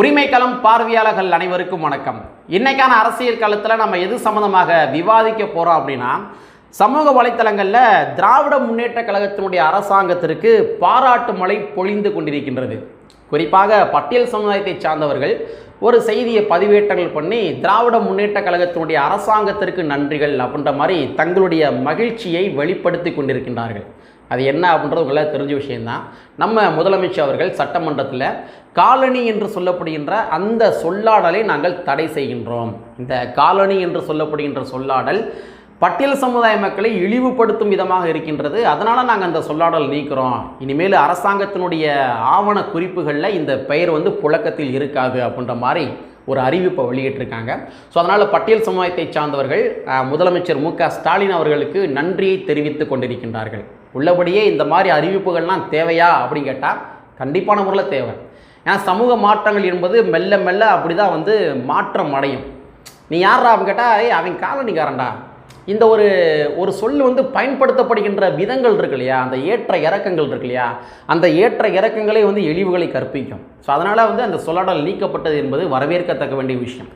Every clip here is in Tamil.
உரிமைக்களம் பார்வையாளர்கள் அனைவருக்கும் வணக்கம். இன்னைக்கான அரசியல் களத்தில் நம்ம எது சம்மந்தமாக விவாதிக்க போகிறோம் அப்படின்னா சமூக வலைத்தளங்களில் திராவிட முன்னேற்ற கழகத்தினுடைய அரசாங்கத்திற்கு பாராட்டு மழை பொழிந்து கொண்டிருக்கின்றது. குறிப்பாக பட்டியல் சமுதாயத்தை சார்ந்தவர்கள் ஒரு செய்தியை பதிவேற்றங்கள் பண்ணி திராவிட முன்னேற்ற கழகத்தினுடைய அரசாங்கத்திற்கு நன்றிகள் அப்படின்ற மாதிரி தங்களுடைய மகிழ்ச்சியை வெளிப்படுத்தி கொண்டிருக்கின்றார்கள். அது என்ன அப்படின்றது உங்களால் தெரிஞ்ச விஷயம்தான். நம்ம முதலமைச்சர் அவர்கள் சட்டமன்றத்தில் காலனி என்று சொல்லப்படுகின்ற அந்த சொல்லாடலை நாங்கள் தடை செய்கின்றோம். இந்த காலனி என்று சொல்லப்படுகின்ற சொல்லாடல் பட்டியல் சமுதாய மக்களை இழிவுபடுத்தும் விதமாக இருக்கின்றது. அதனால் நாங்கள் அந்த சொல்லாடல் நீக்கிறோம். இனிமேல் அரசாங்கத்தினுடைய ஆவண குறிப்புகளில் இந்த பெயர் வந்து புழக்கத்தில் இருக்காது அப்படின்ற மாதிரி ஒரு அறிவிப்பை வெளியிட்டிருக்காங்க. ஸோ அதனால் பட்டியல் சமுதாயத்தை சார்ந்தவர்கள் முதலமைச்சர் மு க ஸ்டாலின் அவர்களுக்கு நன்றியை தெரிவித்து கொண்டிருக்கின்றார்கள். உள்ளபடியே இந்த மாதிரி அறிவிப்புகள்லாம் தேவையா அப்படின்னு கேட்டால் கண்டிப்பான முறையில் தேவை. ஏன்னா சமூக மாற்றங்கள் என்பது மெல்ல மெல்ல அப்படி தான் வந்து மாற்றம் அடையும். நீ யாரா அப்படின்னு கேட்டால் ஏய் அவன் காலனிக்காரன்டா இந்த ஒரு ஒரு சொல் வந்து பயன்படுத்தப்படுகின்ற விதங்கள் இருக்கு இல்லையா? அந்த ஏற்ற இறக்கங்கள் இருக்கு இல்லையா? அந்த ஏற்ற இறக்கங்களே வந்து எழிவுகளை கற்பிக்கும். ஸோ அதனால் வந்து அந்த சொல்லாடல் நீக்கப்பட்டது என்பது வரவேற்கத்தக்க வேண்டிய விஷயம்.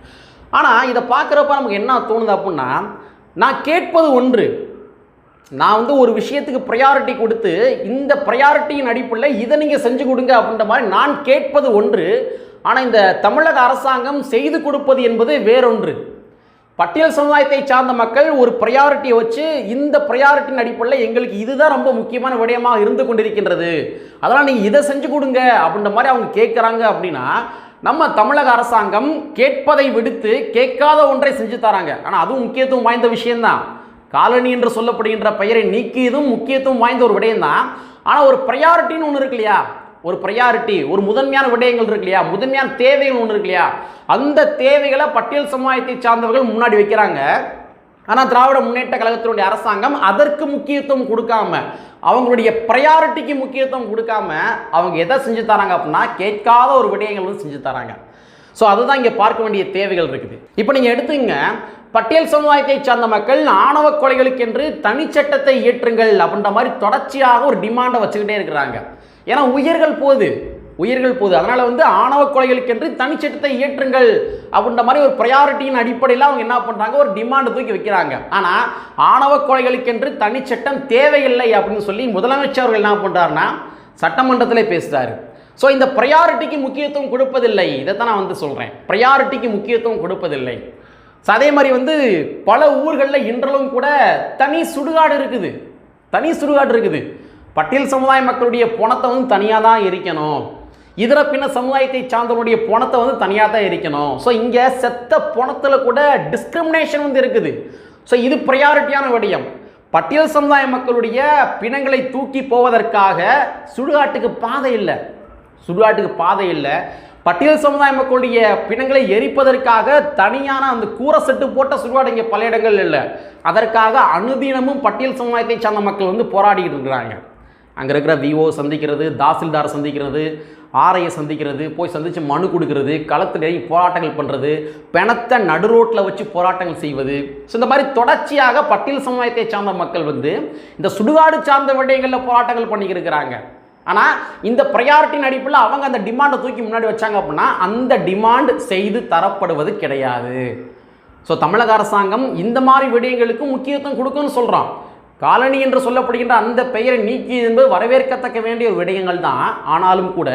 ஆனால் இதை பார்க்குறப்ப நமக்கு என்ன தோணுது அப்படின்னா நான் கேட்பது ஒன்று நான் வந்து ஒரு விஷயத்துக்கு ப்ரையாரிட்டி கொடுத்து இந்த ப்ரையாரிட்டியின் அடிப்படையில் இதை நீங்கள் செஞ்சு கொடுங்க அப்படின்ற மாதிரி நான் கேட்பது ஒன்று ஆனால் இந்த தமிழக அரசாங்கம் செய்து கொடுப்பது என்பது வேறொன்று. பட்டியல் சமுதாயத்தை சார்ந்த மக்கள் ஒரு ப்ரையாரிட்டியை வச்சு இந்த ப்ரையாரிட்டியின் அடிப்படையில் எங்களுக்கு இதுதான் ரொம்ப முக்கியமான விடயமாக இருந்து கொண்டிருக்கின்றது. அதனால் நீங்கள் இதை செஞ்சு கொடுங்க அப்படின்ற மாதிரி அவங்க கேட்குறாங்க அப்படின்னா நம்ம தமிழக அரசாங்கம் கேட்பதை விடுத்து கேட்காத ஒன்றை செஞ்சு தராங்க. ஆனால் அதுவும் முக்கியத்துவம் வாய்ந்த விஷயம்தான். காலனி என்று சொல்லப்படுகின்ற பெயரை நீக்கியதும் முக்கியத்துவம் வாய்ந்த ஒரு விடயம்தான். ஆனால் ஒரு ப்ரையாரிட்டின்னு ஒன்று இருக்கு இல்லையா? ஒரு ப்ரையாரிட்டி ஒரு முதன்மையான விடயங்கள் இருக்கு இல்லையா? முதன்மையான தேவைகள் ஒன்று இருக்கு இல்லையா? அந்த தேவைகளை பட்டியல் சமுதாயத்தை சார்ந்தவர்கள் முன்னாடி வைக்கிறாங்க. ஆனால் திராவிட முன்னேற்ற கழகத்தினுடைய அரசாங்கம் அதற்கு முக்கியத்துவம் கொடுக்காம அவங்களுடைய ப்ரையாரிட்டிக்கு முக்கியத்துவம் கொடுக்காம அவங்க எதை செஞ்சு தராங்க அப்படின்னா கேட்காத ஒரு விடயங்கள் வந்து செஞ்சு தராங்க. ஸோ அதுதான் இங்கே பார்க்க வேண்டிய தேவைகள் இருக்குது. இப்போ நீங்கள் எடுத்துங்க பட்டியல் சமுதாயத்தை சார்ந்த மக்கள் ஆணவ கொலைகளுக்கென்று தனிச்சட்டத்தை இயற்றுங்கள் அப்படின்ற மாதிரி தொடர்ச்சியாக ஒரு டிமாண்டை வச்சுக்கிட்டே இருக்கிறாங்க. ஏன்னா உயிர்கள் போகுது உயிர்கள் போகுது அதனால் வந்து ஆணவ கொலைகளுக்கென்று தனிச்சட்டத்தை இயற்றுங்கள் அப்படின்ற மாதிரி ஒரு ப்ரையாரிட்டியின் அடிப்படையில் அவங்க என்ன பண்ணுறாங்க ஒரு டிமாண்ட் தூக்கி வைக்கிறாங்க. ஆனால் ஆணவ கொலைகளுக்கென்று தனிச்சட்டம் தேவையில்லை அப்படின்னு சொல்லி முதலமைச்சர் அவர்கள் என்ன பண்ணுறாருன்னா சட்டமன்றத்திலே பேசுகிறாரு ஸோ இந்த ப்ரையாரிட்டிக்கு முக்கியத்துவம் கொடுப்பதில்லை. இதைத்தான் நான் வந்து சொல்கிறேன் ப்ரையாரிட்டிக்கு முக்கியத்துவம் கொடுப்பதில்லை. ஸோ அதே மாதிரி வந்து பல ஊர்களில் இன்றளவும் கூட தனி சுடுகாடு இருக்குது. தனி சுடுகாடு இருக்குது. பட்டியல் சமுதாய மக்களுடைய பணத்தை வந்து தனியாக தான் இருக்கணும் இதர பின்ன சமுதாயத்தை சார்ந்தவனுடைய பணத்தை வந்து தனியாக தான் இருக்கணும் ஸோ இங்கே செத்த பணத்தில் கூட டிஸ்கிரிமினேஷன் வந்து இருக்குது. ஸோ இது ப்ரையாரிட்டியான விடயம் பட்டியல் சமுதாய மக்களுடைய பிணங்களை தூக்கி போவதற்காக சுடுகாட்டுக்கு பாதை இல்லை. சுடுகாட்டுக்கு பாதை இல்லை. பட்டியல் சமுதாய மக்களுடைய பிணங்களை எரிப்பதற்காக தனியான அந்த கூரை செட்டு போட்ட சுடுகாடு இங்கே பல இடங்கள் இல்லை. அதற்காக அனுதினமும் பட்டியல் சமுதாயத்தை சார்ந்த மக்கள் வந்து போராடிக்கிட்டு இருக்கிறாங்க. அங்கே இருக்கிற விஓ சந்திக்கிறது தாசில்தார் சந்திக்கிறது ஆரையை சந்திக்கிறது போய் சந்தித்து மனு கொடுக்கறது களத்தில் இறங்கி போராட்டங்கள் பண்ணுறது பிணத்தை நடுரோட்டில் வச்சு போராட்டங்கள் செய்வது. ஸோ இந்த மாதிரி தொடர்ச்சியாக பட்டியல் சமுதாயத்தை சார்ந்த மக்கள் வந்து இந்த சுடுகாடு சார்ந்த விடயங்களில் போராட்டங்கள் பண்ணிக்கிட்டு இருக்கிறாங்க. ஆனால் இந்த ப்ரையாரிட்டியின் அடிப்பில் அவங்க அந்த டிமாண்டை தூக்கி முன்னாடி வச்சாங்க அப்படின்னா அந்த டிமாண்ட் செய்து தரப்படுவது கிடையாது. ஸோ தமிழக அரசாங்கம் இந்த மாதிரி விடயங்களுக்கு முக்கியத்துவம் கொடுக்கும்னு சொல்கிறோம் காலனி என்று சொல்லப்படுகின்ற அந்த பெயரை நீக்கி என்பது வரவேற்கத்தக்க வேண்டிய ஒரு விடயங்கள் தான். ஆனாலும் கூட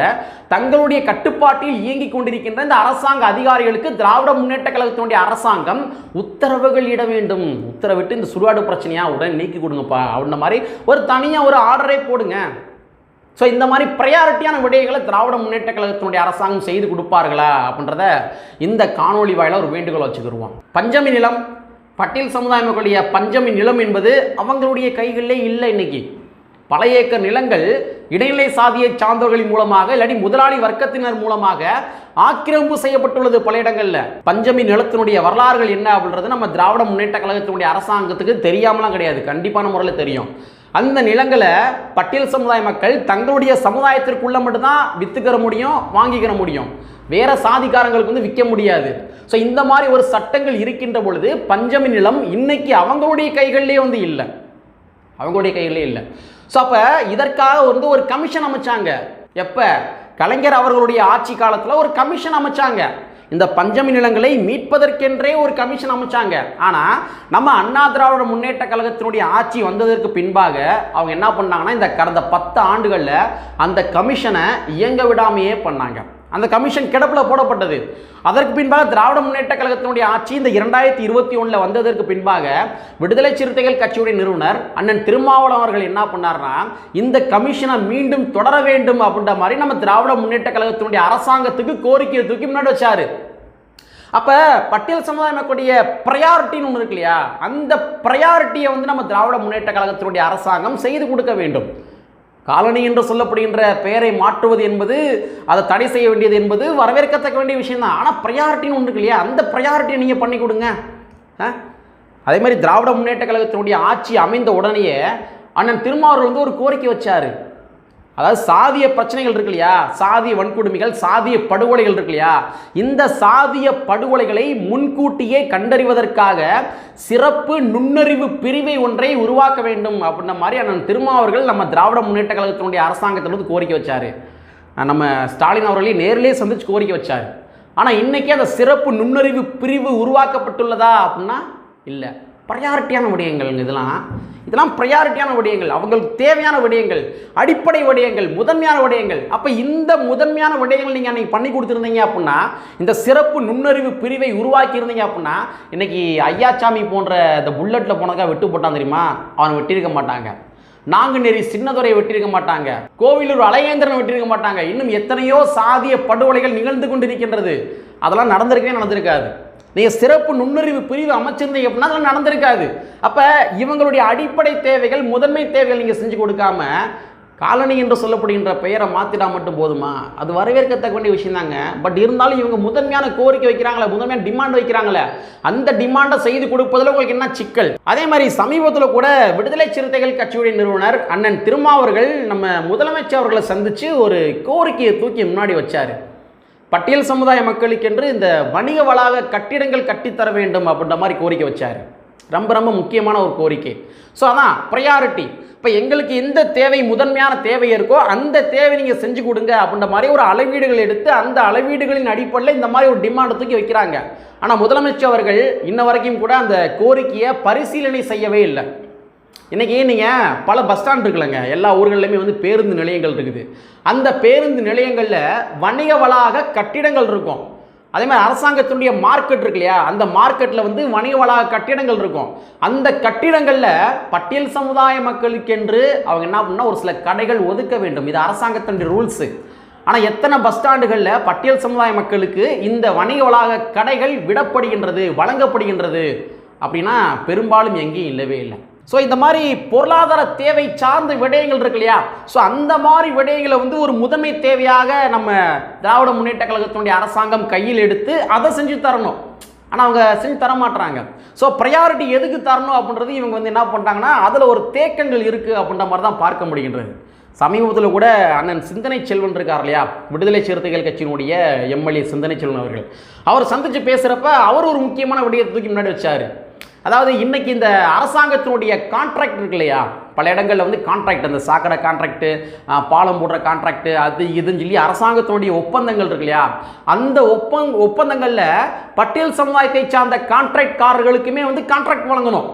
தங்களுடைய கட்டுப்பாட்டில் இயங்கிக் கொண்டிருக்கின்ற இந்த அரசாங்க அதிகாரிகளுக்கு திராவிட முன்னேற்ற கழகத்தினுடைய அரசாங்கம் உத்தரவுகள் இட வேண்டும். உத்தரவிட்டு இந்த சுடுகாடு பிரச்சனையாக உடனே நீக்கி கொடுங்கப்பா. அப்படின்ற மாதிரி ஒரு தனியாக ஒரு ஆர்டரே போடுங்க. ஸோ இந்த மாதிரி ப்ரையாரிட்டியான விடயங்களை திராவிட முன்னேற்ற கழகத்தினுடைய அரசாங்கம் செய்து கொடுப்பார்களா அப்படின்றத இந்த காணொளி வாயில ஒரு வேண்டுகோள் வச்சுக்கிடுவோம் பஞ்சமி நிலம் பட்டியல் சமுதாய மக்களுடைய பஞ்சமி நிலம் என்பது அவங்களுடைய கைகளிலே இல்லை இன்னைக்கு. பல ஏக்கர் நிலங்கள் இடைநிலை சாதியை சார்ந்தவர்களின் மூலமாக இல்லாட்டி முதலாளி வர்க்கத்தினர் மூலமாக ஆக்கிரமிப்பு செய்யப்பட்டுள்ளது பல இடங்களில். பஞ்சமி நிலத்தினுடைய வரலாறுகள் என்ன அப்படின்றது நம்ம திராவிட முன்னேற்ற கழகத்தினுடைய அரசாங்கத்துக்கு தெரியாமலாம் கிடையாது. கண்டிப்பான முறையில் தெரியும். அந்த நிலங்களை பட்டியல் சமுதாய மக்கள் தங்களுடைய சமுதாயத்திற்குள்ள மட்டும்தான் வித்துக்கிற முடியும் வாங்கிக்கிற முடியும். வேற சாதிக்காரங்களுக்கு வந்து விற்க முடியாது. ஸோ இந்த மாதிரி ஒரு சட்டங்கள் இருக்கின்ற பொழுது பஞ்சமி நிலம் இன்னைக்கு அவங்களுடைய கைகளிலே வந்து இல்லை. அவங்களுடைய கைகளிலே இல்லை. ஸோ அப்போ இதற்காக வந்து ஒரு கமிஷன் அமைச்சாங்க. எப்போ? கலைஞர் அவர்களுடைய ஆட்சி காலத்தில் ஒரு கமிஷன் அமைச்சாங்க. இந்த பஞ்சமி நிலங்களை மீட்பதற்கென்றே ஒரு கமிஷன் அமைச்சாங்க. ஆனால் நம்ம அண்ணா திராவிட முன்னேற்ற கழகத்தினுடைய ஆட்சி வந்ததற்கு பின்பாக அவங்க என்ன பண்ணாங்கன்னா இந்த கடந்த பத்து ஆண்டுகளில் அந்த கமிஷனை இயங்க விடாமையே பண்ணாங்க. அந்த கமிஷன் கிடப்பில் போடப்பட்டது. அதற்கு பின்பாக திராவிட முன்னேற்ற கழகத்தினுடைய ஆட்சி இந்த இரண்டாயிரத்தி இருபத்தி ஒன்றில் வந்ததற்கு பின்பாக விடுதலை சிறுத்தைகள் கட்சியுடைய நிறுவனர் அண்ணன் திருமாவளவன் அவர்கள் என்ன பண்ணார்னா இந்த கமிஷனை மீண்டும் தொடர வேண்டும் அப்படின்ற மாதிரி நம்ம திராவிட முன்னேற்ற கழகத்தினுடைய அரசாங்கத்துக்கு கோரிக்கையை தூக்கி முன்னாடி வச்சாரு. அப்போ பட்டியல் சமுதாயம் கூடிய ப்ரையாரிட்டின்னு ஒன்று இருக்கு இல்லையா? அந்த ப்ரையாரிட்டியை வந்து நம்ம திராவிட முன்னேற்ற கழகத்தினுடைய அரசாங்கம் செய்து கொடுக்க வேண்டும். காலனி என்று சொல்லப்படுகின்ற பெயரை மாற்றுவது என்பது அதை தடை செய்ய வேண்டியது என்பது வரவேற்கத்தக்க வேண்டிய விஷயம் தான் ஆனால் ப்ரையாரிட்டின்னு ஒன்று இல்லையா? அந்த ப்ரையாரிட்டியை நீங்கள் பண்ணி கொடுங்க. ஆ? அதே மாதிரி திராவிட முன்னேற்ற கழகத்தினுடைய ஆட்சி அமைந்த உடனேயே அண்ணன் திருமாவூர் வந்து ஒரு கோரிக்கை வச்சார். அதாவது சாதிய பிரச்சனைகள் இருக்கு இல்லையா? சாதிய வன்கொடுமைகள் சாதிய படுகொலைகள் இருக்கு இல்லையா? இந்த சாதிய படுகொலைகளை முன்கூட்டியே கண்டறிவதற்காக சிறப்பு நுண்ணறிவு பிரிவை ஒன்றை உருவாக்க வேண்டும் அப்படின்ற மாதிரி அண்ணன் திருமாவர்கள் நம்ம திராவிட முன்னேற்ற கழகத்தினுடைய அரசாங்கத்திலிருந்து கோரிக்கை வச்சார். நம்ம ஸ்டாலின் அவர்களையும் நேரிலே சந்திச்சு கோரிக்கை வச்சார். ஆனால் இன்றைக்கி அந்த சிறப்பு நுண்ணறிவு பிரிவு உருவாக்கப்பட்டுள்ளதா அப்படின்னா இல்லை. ப்ரையாரிட்டியான விடயங்கள் இதெல்லாம். இதெல்லாம் ப்ரையாரிட்டியான விடயங்கள். அவங்களுக்கு தேவையான விடயங்கள். அடிப்படை விடயங்கள் முதன்மையான விடயங்கள். அப்போ இந்த முதன்மையான விடயங்கள் நீங்கள் அன்றைக்கி பண்ணி கொடுத்துருந்தீங்க அப்படின்னா இந்த சிறப்பு நுண்ணறிவு பிரிவை உருவாக்கி இருந்தீங்க அப்படின்னா இன்றைக்கி ஐயாச்சாமி போன்ற இந்த புல்லட்டில் போனதுக்காக விட்டு போட்டான் தெரியுமா? அவனை வெட்டியிருக்க மாட்டாங்க. நாங்குநேரி சின்னதுரையை வெட்டியிருக்க மாட்டாங்க. கோவிலூர் அலையேந்திரன் வெட்டியிருக்க மாட்டாங்க. இன்னும் எத்தனையோ சாதிய படுகொலைகள் நிகழ்ந்து கொண்டிருக்கின்றது. அதெல்லாம் நடந்திருக்கவே நடந்திருக்காது. நீங்கள் சிறப்பு நுண்ணறிவு பிரிவு அமைச்சிருந்தீங்க அப்படின்னா அதெல்லாம் நடந்திருக்காது. அப்போ இவங்களுடைய அடிப்படை தேவைகள் முதன்மை தேவைகள் நீங்கள் செஞ்சு கொடுக்காம காலனி என்று சொல்லப்படுகின்ற பெயரை மாற்றிட்டா மட்டும் போதுமா? அது வரவேற்கத்தக்க வேண்டிய விஷயம் தாங்க பட் இருந்தாலும் இவங்க முதன்மையான கோரிக்கை வைக்கிறாங்களே முதன்மையான டிமாண்ட் வைக்கிறாங்களே அந்த டிமாண்டை செய்து கொடுப்பதில் உங்களுக்கு என்ன சிக்கல்? அதே மாதிரி சமீபத்தில் கூட விடுதலை சிறுத்தைகள் கட்சியுடைய நிறுவனர் அண்ணன் திருமாவர்கள் நம்ம முதலமைச்சர் அவர்களை சந்தித்து ஒரு கோரிக்கையை தூக்கி முன்னாடி வச்சார். பட்டியல் சமுதாய மக்களுக்கென்று இந்த வணிக வளாக கட்டிடங்கள் கட்டித்தர வேண்டும் அப்படின்ற மாதிரி கோரிக்கை வச்சார். ரொம்ப ரொம்ப முக்கியமான ஒரு கோரிக்கை. ஸோ அதான் ப்ரையாரிட்டி இப்போ எங்களுக்கு எந்த தேவை முதன்மையான தேவை இருக்கோ அந்த தேவை நீங்கள் செஞ்சு கொடுங்க அப்படின்ற மாதிரி ஒரு அளவீடுகள் எடுத்து அந்த அளவீடுகளின் அடிப்படையில் இந்த மாதிரி ஒரு டிமாண்ட் தூக்கி வைக்கிறாங்க. ஆனால் முதலமைச்சர் அவர்கள் இன்ன வரைக்கும் கூட அந்த கோரிக்கையை பரிசீலனை செய்யவே இல்லை. இன்றைக்கி நீங்கள் பல பஸ் ஸ்டாண்ட் இருக்குல்லங்க. எல்லா ஊர்கள்லையுமே வந்து பேருந்து நிலையங்கள் இருக்குது. அந்த பேருந்து நிலையங்களில் வணிக வளாக கட்டிடங்கள் இருக்கும். அதே மாதிரி அரசாங்கத்தினுடைய மார்க்கெட் இருக்கு இல்லையா? அந்த மார்க்கெட்டில் வந்து வணிக வளாக கட்டிடங்கள் இருக்கும். அந்த கட்டிடங்களில் பட்டியல் சமுதாய மக்களுக்கென்று அவங்க என்ன பண்ணால் ஒரு சில கடைகள் ஒதுக்க வேண்டும். இது அரசாங்கத்தினுடைய ரூல்ஸு ஆனால் எத்தனை பஸ் ஸ்டாண்டுகளில் பட்டியல் சமுதாய மக்களுக்கு இந்த வணிக வளாக கடைகள் விடப்படுகின்றது வழங்கப்படுகின்றது அப்படின்னா பெரும்பாலும் எங்கேயும் இல்லவே இல்லை. ஸோ இந்த மாதிரி பொருளாதார தேவை சார்ந்த விடயங்கள் இருக்கு இல்லையா? ஸோ அந்த மாதிரி விடயங்களை வந்து ஒரு முதன்மை தேவையாக நம்ம திராவிட முன்னேற்ற கழகத்தினுடைய அரசாங்கம் கையில் எடுத்து அதை செஞ்சு தரணும். ஆனால் அவங்க செஞ்சு தர மாட்டுறாங்க ஸோ ப்ரையாரிட்டி எதுக்கு தரணும் அப்படின்றது இவங்க வந்து என்ன பண்ணுறாங்கன்னா அதில் ஒரு தேக்கங்கள் இருக்குது அப்படின்ற மாதிரி தான் பார்க்க முடிகின்றது. சமீபத்தில் கூட அண்ணன் சிந்தனை செல்வன் இருக்கார் இல்லையா? விடுதலை சிறுத்தைகள் கட்சியினுடைய எம்எல்ஏ சிந்தனை செல்வன் அவர்கள். அவர் சந்தித்து பேசுகிறப்ப அவர் ஒரு முக்கியமான விடயத்தை தூக்கி முன்னாடி வச்சார். அதாவது இன்னைக்கு இந்த அரசாங்கத்தினுடைய கான்ட்ராக்ட் இருக்கு இல்லையா? பல இடங்களில் வந்து கான்ட்ராக்ட் அந்த சாக்கடை கான்ட்ராக்டு பாலம் போடுற கான்ட்ராக்ட் அது இதுன்னு சொல்லி அரசாங்கத்தினுடைய ஒப்பந்தங்கள் இருக்கு இல்லையா? அந்த ஒப்பந் ஒப்பந்தங்களில் பட்டியல் சமுதாயத்தை சார்ந்த கான்ட்ராக்ட்காரர்களுக்குமே வந்து கான்ட்ராக்ட் வழங்கணும்.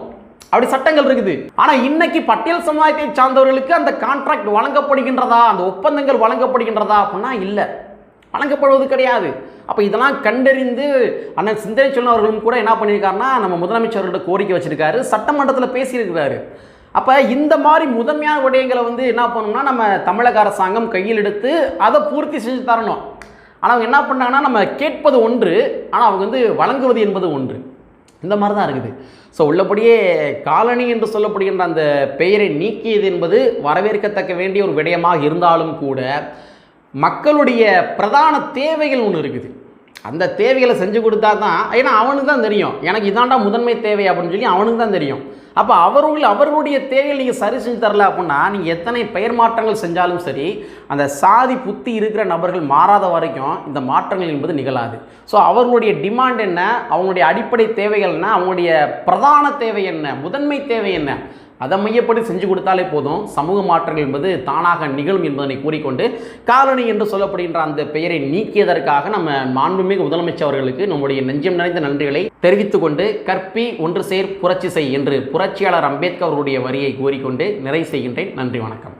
அப்படி சட்டங்கள் இருக்குது. ஆனா இன்னைக்கு பட்டியல் சமுதாயத்தை சார்ந்தவர்களுக்கு அந்த கான்ட்ராக்ட் வழங்கப்படுகின்றதா? அந்த ஒப்பந்தங்கள் வழங்கப்படுகின்றதா? அப்படின்னா இல்லை. வழங்கப்படுவது கிடையாது. அப்போ இதெல்லாம் கண்டறிந்து அண்ணன் சிந்தனை சொன்னவர்களும் கூட என்ன பண்ணியிருக்காருன்னா நம்ம முதலமைச்சர்கிட்ட கோரிக்கை வச்சுருக்காரு சட்டமன்றத்தில் பேசியிருக்கிறாரு. அப்போ இந்த மாதிரி முதன்மையான விடயங்களை வந்து என்ன பண்ணணும்னா நம்ம தமிழக அரசாங்கம் கையில் எடுத்து அதை பூர்த்தி செஞ்சு தரணும். ஆனால் அவங்க என்ன பண்ணாங்கன்னா நம்ம கேட்பது ஒன்று ஆனால் அவங்க வந்து வழங்குவது என்பது ஒன்று. இந்த மாதிரி தான் இருக்குது. ஸோ உள்ளபடியே காலனி என்று சொல்லப்படுகின்ற அந்த பெயரை நீக்கியது என்பது வரவேற்கத்தக்க வேண்டிய ஒரு விடயமாக இருந்தாலும் கூட மக்களுடைய பிரதான தேவைகள் ஒன்று இருக்குது. அந்த தேவைகளை செஞ்சு கொடுத்தா தான் ஏன்னா அவனுக்கு தான் தெரியும். எனக்கு இதாண்டா முதன்மை தேவை அப்படின்னு சொல்லி அவனுக்கு தான் தெரியும். அப்போ அவர்கள் அவர்களுடைய தேவைகள் நீங்கள் சரி செஞ்சு தரல அப்படின்னா நீங்கள் எத்தனை பெயர் மாற்றங்கள் செஞ்சாலும் சரி அந்த சாதி புத்தி இருக்கிற நபர்கள் மாறாத வரைக்கும் இந்த மாற்றங்கள் என்பது நிகழாது. ஸோ அவர்களுடைய டிமாண்ட் என்ன? அவங்களுடைய அடிப்படை தேவைகள் என்ன? அவங்களுடைய பிரதான தேவை என்ன? முதன்மை தேவை என்ன? அதை மையப்படி செஞ்சு கொடுத்தாலே போதும். சமூக மாற்றங்கள் என்பது தானாக நிகழும் என்பதனை கூறிக்கொண்டு காலனி என்று சொல்லப்படுகின்ற அந்த பெயரை நீக்கியதற்காக நம்ம மாண்புமிகு முதலமைச்சர் அவர்களுக்கு நம்முடைய நெஞ்சம் நிறைந்த நன்றிகளை தெரிவித்துக் கொண்டு கற்பி ஒன்று சேர் புரட்சி செய் என்று புரட்சியாளர் அம்பேத்கர் அவருடைய வரியை கூறிக்கொண்டு நிறை செய்கின்றேன். நன்றி வணக்கம்.